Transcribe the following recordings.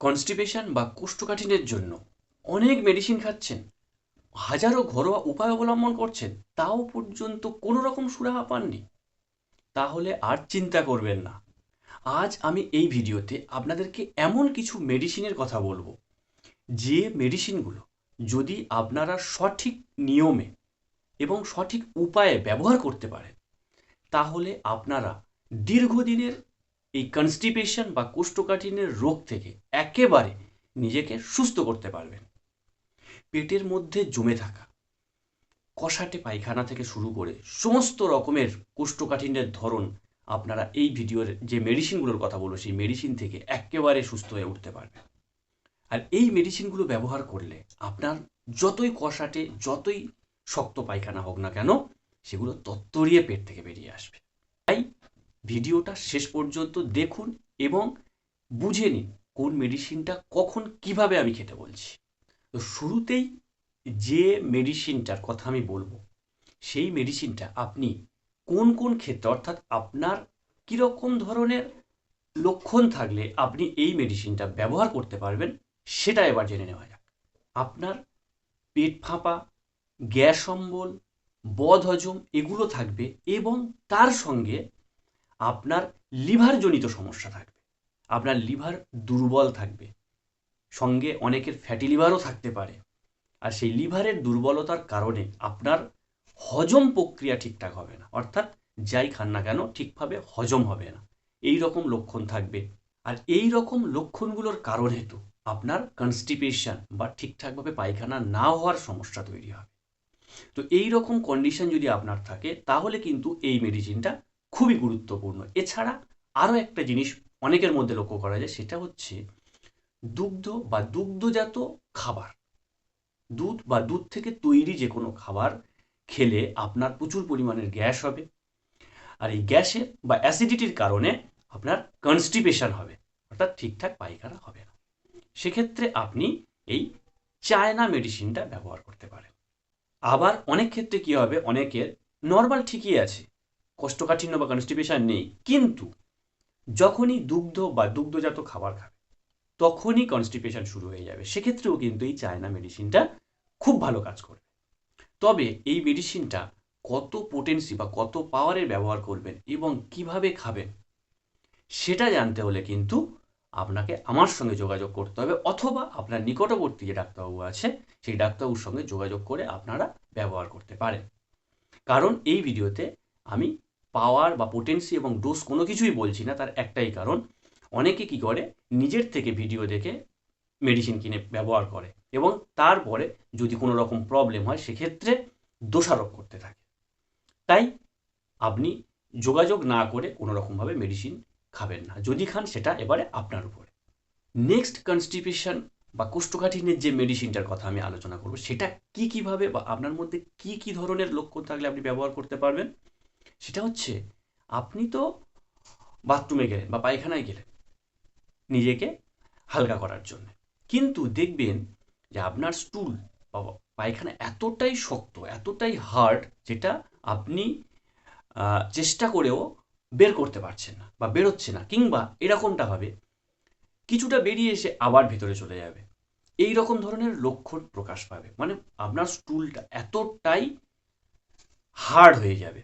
Constipation বা কোষ্ঠকাঠিন্যের জন্য অনেক মেডিসিন খাচ্ছেন। হাজারো ঘরোয়া উপায় অবলম্বন করছেন, তাও পর্যন্ত কোনো রকম সুরাহা পাননি। তাহলে আর চিন্তা করবেন না। আজ আমি এই ভিডিওতে আপনাদেরকে এমন কিছু মেডিসিনের কথা বলব। যে মেডিসিনগুলো যদি আপনারা সঠিক নিয়মে এবং সঠিক উপায়ে ব্যবহার করতে পারেন, তাহলে আপনারা দীর্ঘদিনের এই কনস্টিপেশন বা কোষ্ঠকাঠিন্যের রোগ থেকে একেবারে নিজেকে সুস্থ করতে পারবেন। পেটের মধ্যে জমে থাকা, কষাটে পায়খানা থেকে শুরু করে সমস্ত রকমের কোষ্ঠকাঠিন্যের ধরন আপনারা এই ভিডিওর যে মেডিসিনগুলোর কথা বলব, সেই মেডিসিন থেকে একেবারে সুস্থ হয়ে উঠতে পারবেন। আর এই মেডিসিনগুলো ব্যবহার করলে আপনার যতই কষাটে, যতই শক্ত পায়খানা হোক না কেন, সেগুলো তত্তরিয়ে পেট থেকে বেরিয়ে আসবে। ভিডিওটা শেষ পর্যন্ত দেখুন এবং বুঝে নিন কোন মেডিসিনটা কখন কীভাবে আমি খেতে বলছি। তো শুরুতেই যে মেডিসিনটার কথা আমি বলব, সেই মেডিসিনটা আপনি কোন কোন ক্ষেত্রে, অর্থাৎ আপনার কীরকম ধরনের লক্ষণ থাকলে আপনি এই মেডিসিনটা ব্যবহার করতে পারবেন, সেটা এবার জেনে নেওয়া যাক। আপনার পেট ফাঁপা, গ্যাস অম্বল, বদ হজম এগুলো থাকবে এবং তার সঙ্গে আপনার লিভারজনিত সমস্যা থাকবে। আপনার লিভার দুর্বল থাকবে। সঙ্গে অনেকের ফ্যাটি লিভারও থাকতে পারে। আর সেই লিভারের দুর্বলতার কারণে আপনার হজম প্রক্রিয়া ঠিকঠাক হবে না। অর্থাৎ যাই খান না কেন, ঠিকভাবে হজম হবে না। এই রকম লক্ষণ থাকবে। আর এই রকম লক্ষণগুলোর কারণ হেতু আপনার কনস্টিপেশন বা ঠিকঠাকভাবে পায়খানা না হওয়ার সমস্যা তৈরি হবে। তো এই রকম কন্ডিশন যদি আপনার থাকে, তাহলে কিন্তু এই মেডিসিনটা খুবই গুরুত্বপূর্ণ। এছাড়া আরও একটা জিনিস অনেকের মধ্যে লক্ষ্য করা যায়, সেটা হচ্ছে দুগ্ধ বা দুগ্ধজাত খাবার। দুধ বা দুধ থেকে তৈরি যে কোনো খাবার খেলে আপনার প্রচুর পরিমাণের গ্যাস হবে। আর এই গ্যাসের বা অ্যাসিডিটির কারণে আপনার কনস্টিপেশন হবে, অর্থাৎ ঠিকঠাক পায়খানা হবে না। সেক্ষেত্রে আপনি এই চায়না মেডিসিনটা ব্যবহার করতে পারেন। আবার অনেক ক্ষেত্রে কী হবে, অনেকের নর্মাল ঠিকই আছে কোষ্ঠকাঠিন্য বা কনস্টিপেশন নেই। কিন্তু যখনই দুগ্ধ বা দুগ্ধজাত খাবার খাবে, তখনই কনস্টিপেশন শুরু হয়ে যাবে। সেক্ষেত্রেও কিন্তু এই চায়না মেডিসিনটা খুব ভালো কাজ করবে। তবে এই মেডিসিনটা কত পোটেন্সি বা কত পাওয়ারের ব্যবহার করবেন এবং কীভাবে খাবেন, সেটা জানতে হলে কিন্তু আপনাকে আমার সঙ্গে যোগাযোগ করতে হবে অথবা আপনার নিকটবর্তী যে ডাক্তারবাবু আছে, সেই ডাক্তারবাবুর সঙ্গে যোগাযোগ করে আপনারা ব্যবহার করতে পারেন। কারণ এই ভিডিওতে আমি পাওয়ার বা পোটেন্সি এবং ডোজ কোনো কিছুই বলছি না, তার একটাই কারণ, অনেকে কি করে, নিজের থেকে ভিডিও দেখে মেডিসিন কিনে ব্যবহার করে এবং তারপরে যদি কোনো রকম প্রবলেম হয়, সেক্ষেত্রে দোষারোপ করতে থাকে। তাই আপনি যোগাযোগ না করে কোনো রকমভাবে মেডিসিন খাবেন না। যদি খান, সেটা এবারে আপনার উপরে। নেক্সট কনস্টিপেশন বা কোষ্ঠকাঠিন্যের যে মেডিসিনটার কথা আমি আলোচনা করব, সেটা কি কীভাবে বা আপনার মধ্যে কি কি ধরনের লক্ষণ থাকলে আপনি ব্যবহার করতে পারবেন? সেটা হচ্ছে, আপনি তো বাথরুমে গেলেন বা পায়খানায় গেলেন নিজেকে হালকা করার জন্য। কিন্তু দেখবেন যে আপনার স্টুল বা পায়খানা এতটাই শক্ত, এতটাই হার্ড যেটা আপনি চেষ্টা করেও বের করতে পারছেন না বা বেরোচ্ছে না কিংবা এরকমটা হবে কিছুটা বেরিয়ে এসে আবার ভেতরে চলে যাবে। এই রকম ধরনের লক্ষণ প্রকাশ পাবে। মানে আপনার স্টুলটা এতটাই হার্ড হয়ে যাবে।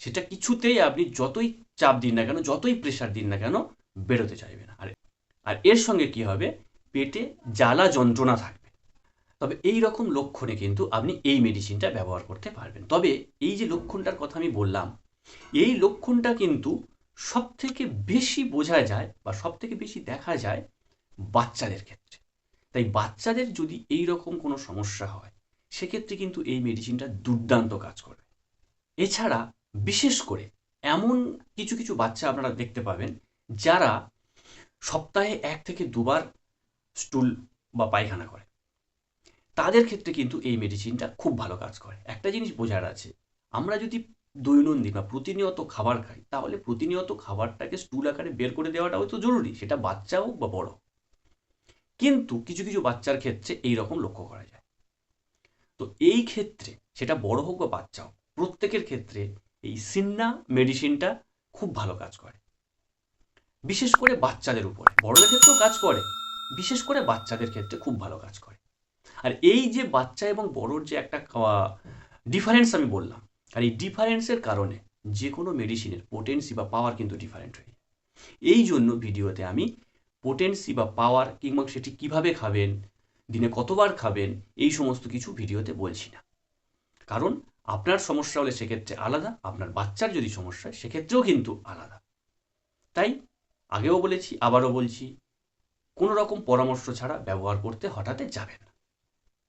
সেটা কিছুতেই আপনি যতই চাপ দিন না কেন, যতই প্রেশার দিন না কেন, বেরোতে চাইবে না। আর আর এর সঙ্গে কি হবে? পেটে জ্বালা যন্ত্রণা থাকবে। তবে এই রকম লক্ষণে কিন্তু আপনি এই মেডিসিনটা ব্যবহার করতে পারবেন। তবে এই যে লক্ষণটার কথা আমি বললাম, এই লক্ষণটা কিন্তু সব থেকে বেশি বোঝা যায় বা সব থেকে বেশি দেখা যায় বাচ্চাদের ক্ষেত্রে। তাই বাচ্চাদের যদি এই রকম কোনো সমস্যা হয়, সেক্ষেত্রে কিন্তু এই মেডিসিনটা দুর্দান্ত কাজ করবে। এছাড়া বিশেষ করে এমন কিছু কিছু বাচ্চা আপনারা দেখতে পাবেন যারা সপ্তাহে এক থেকে দুবার স্টুল বা পায়খানা করে। তাদের ক্ষেত্রে কিন্তু এই মেডিসিনটা খুব ভালো কাজ করে। একটা জিনিস বোঝার আছে, আমরা যদি দৈনন্দিন বা প্রতিনিয়ত খাবার খাই, তাহলে প্রতিনিয়ত খাবারটাকে স্টুল আকারে বের করে দেওয়াটাও তো জরুরি, সেটা বাচ্চা হোক বা বড়। কিন্তু কিছু কিছু বাচ্চার ক্ষেত্রে এই রকম লক্ষ্য করা যায়। তো এই ক্ষেত্রে, সেটা বড় হোক বা বাচ্চা হোক, প্রত্যেকের ক্ষেত্রে এই সিন্না মেডিসিনটা খুব ভালো কাজ করে। বিশেষ করে বাচ্চাদের উপরে। বড়দের ক্ষেত্রেও কাজ করে। বিশেষ করে বাচ্চাদের ক্ষেত্রে খুব ভালো কাজ করে। আর এই যে বাচ্চা এবং বড়োর যে একটা ডিফারেন্স আমি বললাম, আর এই ডিফারেন্সের কারণে যে কোনো মেডিসিনের পোটেন্সি বা পাওয়ার কিন্তু ডিফারেন্ট হয়ে যায়। এই জন্য ভিডিওতে আমি পোটেন্সি বা পাওয়ার কিংবা সেটি কীভাবে খাবেন, দিনে কতবার খাবেন, এই সমস্ত কিছু ভিডিওতে বলছি না। কারণ আপনার সমস্যা হলে সেক্ষেত্রে আলাদা, আপনার বাচ্চার যদি সমস্যা হয় সেক্ষেত্রেও কিন্তু আলাদা। তাই আগেও বলেছি, আবারও বলছি, কোনো রকম পরামর্শ ছাড়া ব্যবহার করতে হঠাৎ যাবেন না।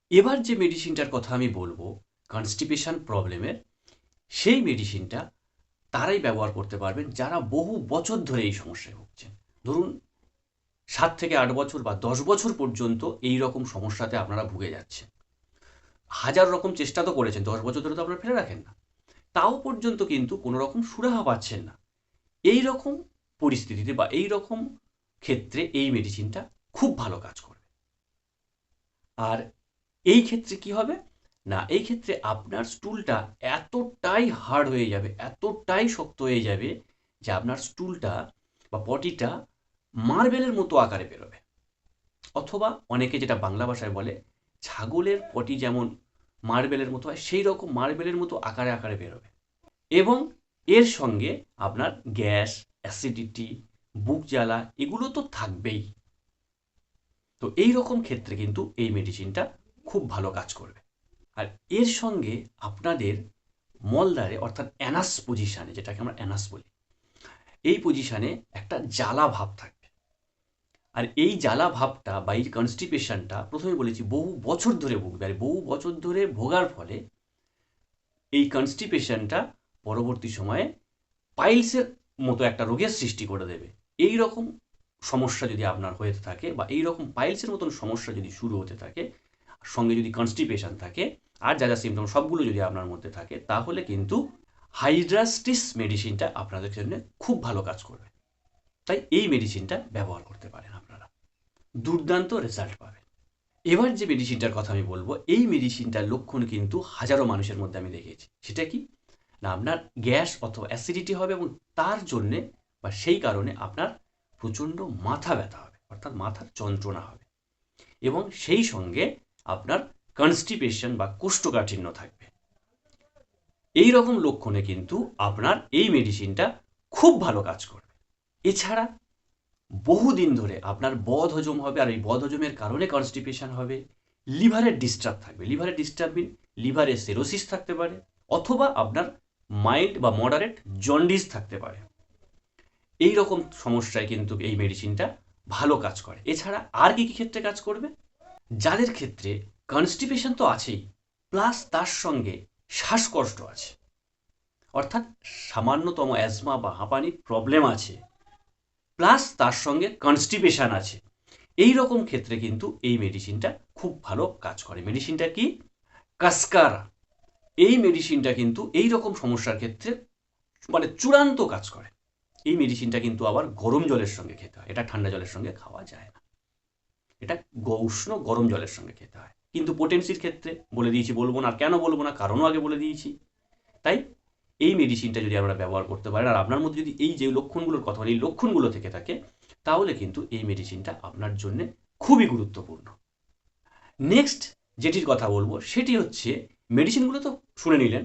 এবার যে মেডিসিনটার কথা আমি বলব কনস্টিপেশন প্রবলেমের সেই মেডিসিনটা তারাই ব্যবহার করতে পারবেন যারা বহু বছর ধরে এই সমস্যায় ভুগছেন। ধরুন, সাত থেকে আট বছর বা দশ বছর পর্যন্ত এই রকম সমস্যাতে আপনারা ভুগে যাচ্ছেন। হাজার রকম চেষ্টা তো করেছেন, দশ বছর ধরে তো আপনারা ফেলে রাখেন না। তাও পর্যন্ত কিন্তু কোনো রকম সুরাহা পাচ্ছেন না। এই রকম পরিস্থিতিতে বা এই রকম ক্ষেত্রে এই মেডিসিনটা খুব ভালো কাজ করবে। আর এই ক্ষেত্রে কি হবে? না, এই ক্ষেত্রে আপনার স্টুলটা এতটাই হার্ড হয়ে যাবে, এতটাই শক্ত হয়ে যাবে যে আপনার স্টুলটা বা পটিটা মার্বেলের মতো আকারে বেরোবে। অথবা অনেকে যেটা বাংলা ভাষায় বলে ছাগলের পটি যেমন মার্বেলের মতো হয়, সেই রকম মার্বেলের মতো আকারে আকারে বেরোবে। এবং এর সঙ্গে আপনার গ্যাস, অ্যাসিডিটি, বুক জ্বালা এগুলো তো থাকবেই। তো এই রকম ক্ষেত্রে কিন্তু এই মেডিসিনটা খুব ভালো কাজ করবে। আর এর সঙ্গে আপনাদের মলদারে অর্থাৎ অ্যানাস পজিশানে, যেটাকে আমরা অ্যানাস বলি, এই পজিশানে একটা জ্বালা ভাব থাকবে। আর এই জ্বালা ভাবটা বা এই কনস্টিপেশনটা প্রথমে বলেছি বহু বছর ধরে ভুগবে। আর বহু বছর ধরে ভোগার ফলে এই কনস্টিপেশনটা পরবর্তী সময়ে পাইলসের মতো একটা রোগের সৃষ্টি করে দেবে। এই রকম সমস্যা যদি আপনার হয়ে থাকে বা এই রকম পাইলসের মতন সমস্যা যদি শুরু হতে থাকে সঙ্গে যদি কনস্টিপেশন থাকে, আর যা যা সিমটম সবগুলো যদি আপনার মধ্যে থাকে, তাহলে কিন্তু হাইড্রাস্টিস মেডিসিনটা আপনাদের জন্য খুব ভালো কাজ করবে। তাই এই মেডিসিনটা ব্যবহার করতে পারেন আপনারা। দুর্দান্ত রেজাল্ট পাবেন। এবার যে মেডিসিনটার কথা আমি বলব, এই মেডিসিনটার লক্ষণ কিন্তু হাজারো মানুষের মধ্যে আমি দেখেছি। সেটা কি? না, আপনার গ্যাস অথবা অ্যাসিডিটি হবে এবং তার জন্যে বা সেই কারণে আপনার প্রচণ্ড মাথা ব্যথা হবে, অর্থাৎ মাথার যন্ত্রণা হবে। এবং সেই সঙ্গে আপনার কনস্টিপেশন বা কোষ্ঠকাঠিন্য থাকবে। এই রকম লক্ষণে কিন্তু আপনার এই মেডিসিনটা খুব ভালো কাজ করবে। এছাড়া বহুদিন ধরে আপনার বদ হজম হবে আর এই বদ হজমের কারণে কনস্টিপেশন হবে লিভারের ডিস্টার্ব থাকবে। লিভারের ডিস্টার্ব মিন লিভারে সেরোসিস থাকতে পারে অথবা আপনার মাইল্ড বা মডারেট জন্ডিস থাকতে পারে। এই রকম সমস্যায় কিন্তু এই মেডিসিনটা ভালো কাজ করে। এছাড়া আর কি কী ক্ষেত্রে কাজ করবে? যাদের ক্ষেত্রে কনস্টিপেশন তো আছেই প্লাস তার সঙ্গে শ্বাসকষ্ট আছে। অর্থাৎ সামান্যতম অ্যাজমা বা হাঁপানির প্রবলেম আছে। প্লাস তার সঙ্গে কনস্টিপেশন আছে। এই রকম ক্ষেত্রে কিন্তু এই মেডিসিনটা খুব ভালো কাজ করে। মেডিসিনটা কি? কাস্কারা। এই মেডিসিনটা কিন্তু এই রকম সমস্যার ক্ষেত্রে মানে চূড়ান্ত কাজ করে। এই মেডিসিনটা কিন্তু আবার গরম জলের সঙ্গে খেতে হয়। এটা ঠান্ডা জলের সঙ্গে খাওয়া যায় না। এটা উষ্ণ গরম জলের সঙ্গে খেতে হয়। কিন্তু পোটেন্সির ক্ষেত্রে বলে দিয়েছি, বলব না। আর কেন বলব না? কারণও আগে বলে দিয়েছি। তাই এই মেডিসিনটা যদি আমরা ব্যবহার করতে পারেন, আর আপনার মধ্যে যদি এই যে লক্ষণগুলোর কথা এই লক্ষণগুলো থেকে থাকে, তাহলে কিন্তু এই মেডিসিনটা আপনার জন্য খুবই গুরুত্বপূর্ণ। নেক্সট যেটির কথা বলব, সেটি হচ্ছে মেডিসিনগুলো তো শুনে নিলেন।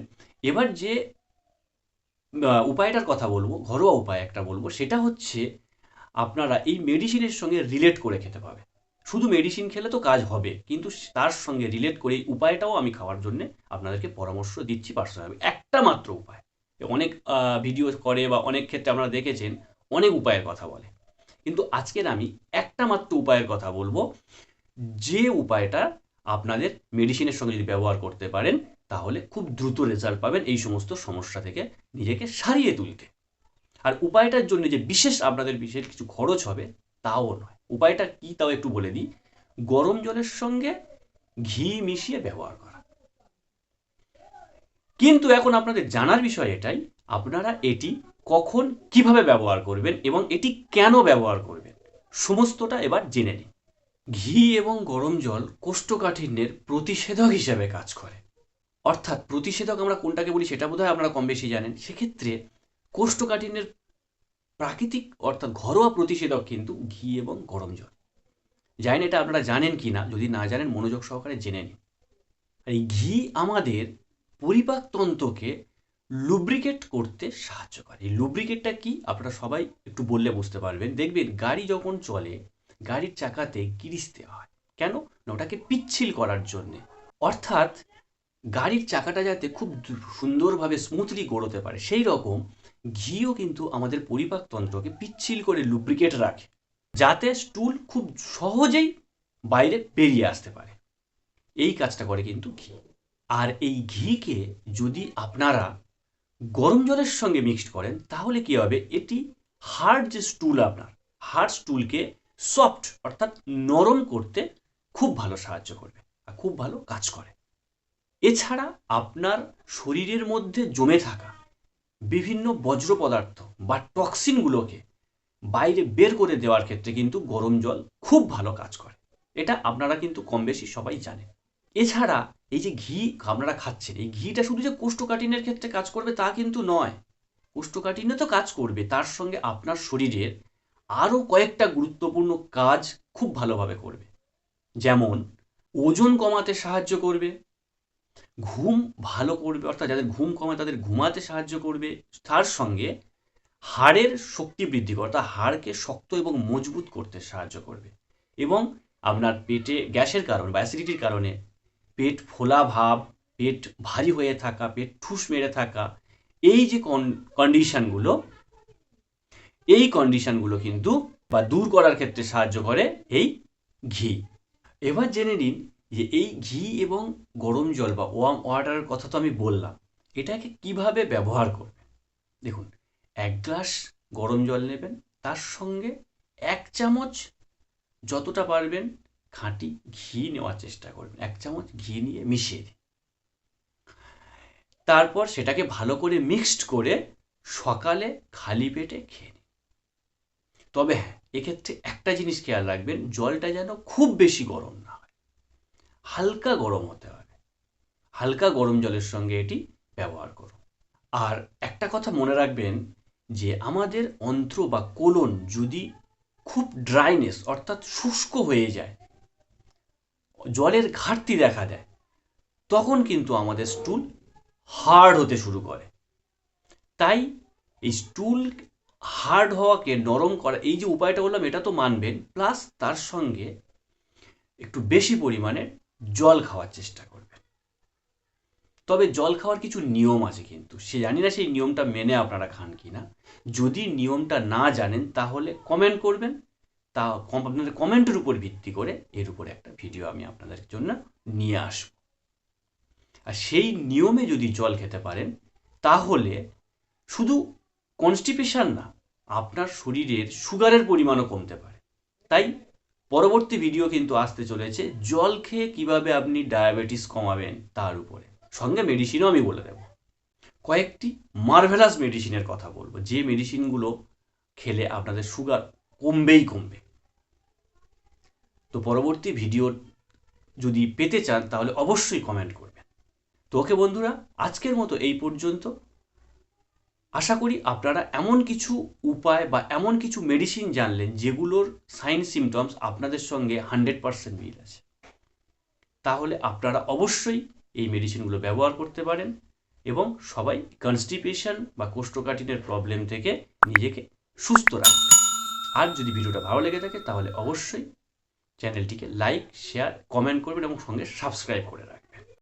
এবার যে উপায়টার কথা বলব, ঘরোয়া উপায় একটা বলব, সেটা হচ্ছে আপনারা এই মেডিসিনের সঙ্গে রিলেট করে খেতে পাবে শুধু মেডিসিন খেলে তো কাজ হবে, কিন্তু তার সঙ্গে রিলেট করে এই উপায়টাও আমি খাওয়ার জন্য আপনাদেরকে পরামর্শ দিচ্ছি পার্সোনালি একটা মাত্র উপায়। অনেক ভিডিও করে বা অনেক ক্ষেত্রে আপনারা দেখেছেন, অনেক উপায়ের কথা বলে। কিন্তু আজকের আমি একটা মাত্র উপায়ের কথা বলব। যে উপায়টা আপনাদের মেডিসিনের সঙ্গে যদি ব্যবহার করতে পারেন, তাহলে খুব দ্রুত রেজাল্ট পাবেন এই সমস্ত সমস্যা থেকে নিজেকে সারিয়ে তুলতে। আর উপায়টার জন্য যে বিশেষ আপনাদের বিশেষ কিছু খরচ হবে, তাও নয়। উপায়টা কি তাও একটু বলে দিই। গরম জলের সঙ্গে ঘি মিশিয়ে ব্যবহার করা। কিন্তু এখন আপনাদের জানার বিষয় এটাই, আপনারা এটি কখন কীভাবে ব্যবহার করবেন এবং এটি কেন ব্যবহার করবেন? সমস্তটা এবার জেনে নিন। ঘি এবং গরম জল কোষ্ঠকাঠিন্যের প্রতিষেধক হিসেবে কাজ করে। অর্থাৎ প্রতিষেধক আমরা কোনটাকে বলি সেটা বোধহয় আপনারা কম বেশি জানেন। সেক্ষেত্রে কোষ্ঠকাঠিন্যের প্রাকৃতিক অর্থাৎ ঘরোয়া প্রতিষেধক কিন্তু ঘি এবং গরম জল। জানি না এটা আপনারা জানেন কি না যদি না জানেন, মনোযোগ সহকারে জেনে নিন। এই ঘি আমাদের পরিপাকতন্ত্রকে লুব্রিকেট করতে সাহায্য করে। এই লুব্রিকেটটা কি? আপনারা সবাই একটু বললে বুঝতে পারবেন। দেখবেন গাড়ি যখন চলে, গাড়ির চাকাতে গিরিস দেওয়া হয়। কেন? না, ওটাকে পিচ্ছিল করার জন্যে। অর্থাৎ গাড়ির চাকাটা যাতে খুব সুন্দরভাবে স্মুথলি গড়তে পারে, সেই রকম ঘিও কিন্তু আমাদের পরিপাকতন্ত্রকে পিচ্ছিল করে লুব্রিকেট রাখে। যাতে স্টুল খুব সহজেই বাইরে বেরিয়ে আসতে পারে। এই কাজটা করে কিন্তু ঘি। আর এই ঘিকে যদি আপনারা গরম জলের সঙ্গে মিক্সড করেন, তাহলে কি হবে? এটি হার্ড যে স্টুল আপনার হার্ড স্টুলকে সফট অর্থাৎ নরম করতে খুব ভালো সাহায্য করবে আর খুব ভালো কাজ করে। এছাড়া আপনার শরীরের মধ্যে জমে থাকা বিভিন্ন বজ্র পদার্থ বা টক্সিনগুলোকে বাইরে বের করে দেওয়ার ক্ষেত্রে কিন্তু গরম জল খুব ভালো কাজ করে। এটা আপনারা কিন্তু কম বেশি সবাই জানেন। এছাড়া এই যে ঘি আপনারা খাচ্ছেন, এই ঘিটা শুধু যে কোষ্ঠকাঠিন্যের ক্ষেত্রে কাজ করবে তা কিন্তু নয়। কোষ্ঠকাঠিন্য তো কাজ করবে, তার সঙ্গে আপনার শরীরের আরও কয়েকটা গুরুত্বপূর্ণ কাজ খুব ভালোভাবে করবে। যেমন, ওজন কমাতে সাহায্য করবে, ঘুম ভালো করবে, অর্থাৎ যাদের ঘুম কমে তাদের ঘুমাতে সাহায্য করবে, তার সঙ্গে হাড়ের শক্তি বৃদ্ধি করে অর্থাৎ হাড়কে শক্ত এবং মজবুত করতে সাহায্য করবে। এবং আপনার পেটে গ্যাসের কারণে বা অ্যাসিডিটির কারণে পেট ফোলা ভাব, পেট ভারী হয়ে থাকা, পেট ঠুস মেরে থাকা, এই যে কন্ডিশনগুলো এই কন্ডিশনগুলো কিন্তু বা দূর করার ক্ষেত্রে সাহায্য করে এই ঘি। এবার জেনে নিন যে এই ঘি এবং গরম জল বা ওয়ার্ম ওয়াটারের কথা তো আমি বললাম, এটাকে কীভাবে ব্যবহার করবেন? দেখুন, এক গ্লাস গরম জল নেবেন, তার সঙ্গে এক চামচ যতটা পারবেন খাঁটি ঘি নেওয়ার চেষ্টা করবেন। এক চামচ ঘি নিয়ে মিশিয়ে দিন। তারপর সেটাকে ভালো করে মিক্সড করে সকালে খালি পেটে খেয়ে নিন। তবে হ্যাঁ এক্ষেত্রে একটা জিনিস খেয়াল রাখবেন, জলটা যেন খুব বেশি গরম না হয়। হালকা গরম হতে হবে। হালকা গরম জলের সঙ্গে এটি ব্যবহার করুন। আর একটা কথা মনে রাখবেন যে আমাদের অন্ত্র বা কোলন যদি খুব ড্রাইনেস অর্থাৎ শুষ্ক হয়ে যায় জলের ঘাটতি দেখা দেয়, তখন কিন্তু আমাদের স্টুল হার্ড হতে শুরু করে। তাই এই স্টুল হার্ড হওয়াকে নরম করা, এই যে উপায়টা বললাম, এটা তো মানবেন, প্লাস তার সঙ্গে একটু বেশি পরিমাণে জল খাওয়ার চেষ্টা করবেন। তবে জল খাওয়ার কিছু নিয়ম আছে কিন্তু, সে জানি না সেই নিয়মটা মেনে আপনারা খান কি না যদি নিয়মটা না জানেন, তাহলে কমেন্ট করবেন। তা কম আপনাদের কমেন্টের উপর ভিত্তি করে এর উপরে একটা ভিডিও আমি আপনাদের জন্য নিয়ে আসব। আর সেই নিয়মে যদি জল খেতে পারেন, তাহলে শুধু কনস্টিপেশন না, আপনার শরীরের সুগারের পরিমাণও কমতে পারে। তাই পরবর্তী ভিডিও কিন্তু আসতে চলেছে, জল খেয়ে কীভাবে আপনি ডায়াবেটিস কমাবেন তার উপরে। সঙ্গে মেডিসিনও আমি বলে দেব। কয়েকটি মার্ভেলাস মেডিসিনের কথা বলব। যে মেডিসিনগুলো খেলে আপনাদের সুগার কমবেই কমবে। তো পরবর্তী ভিডিও যদি পেতে চান, তাহলে অবশ্যই কমেন্ট করবেন। তো ওকে বন্ধুরা, আজকের মতো এই পর্যন্ত। আশা করি আপনারা এমন কিছু উপায় বা এমন কিছু মেডিসিন জানলেন, যেগুলোর সাইন সিমটমস আপনাদের সঙ্গে হান্ড্রেড পারসেন্ট মিল আছে। তাহলে আপনারা অবশ্যই এই মেডিসিনগুলো ব্যবহার করতে পারেন এবং সবাই কনস্টিপেশন বা কোষ্ঠকাঠিনের প্রবলেম থেকে নিজেকে সুস্থ রাখবেন। আর যদি ভিডিওটা ভালো লেগে থাকে, তাহলে অবশ্যই চ্যানেলটিকে লাইক শেয়ার কমেন্ট করবেন এবং সঙ্গে সাবস্ক্রাইব করে রাখবেন।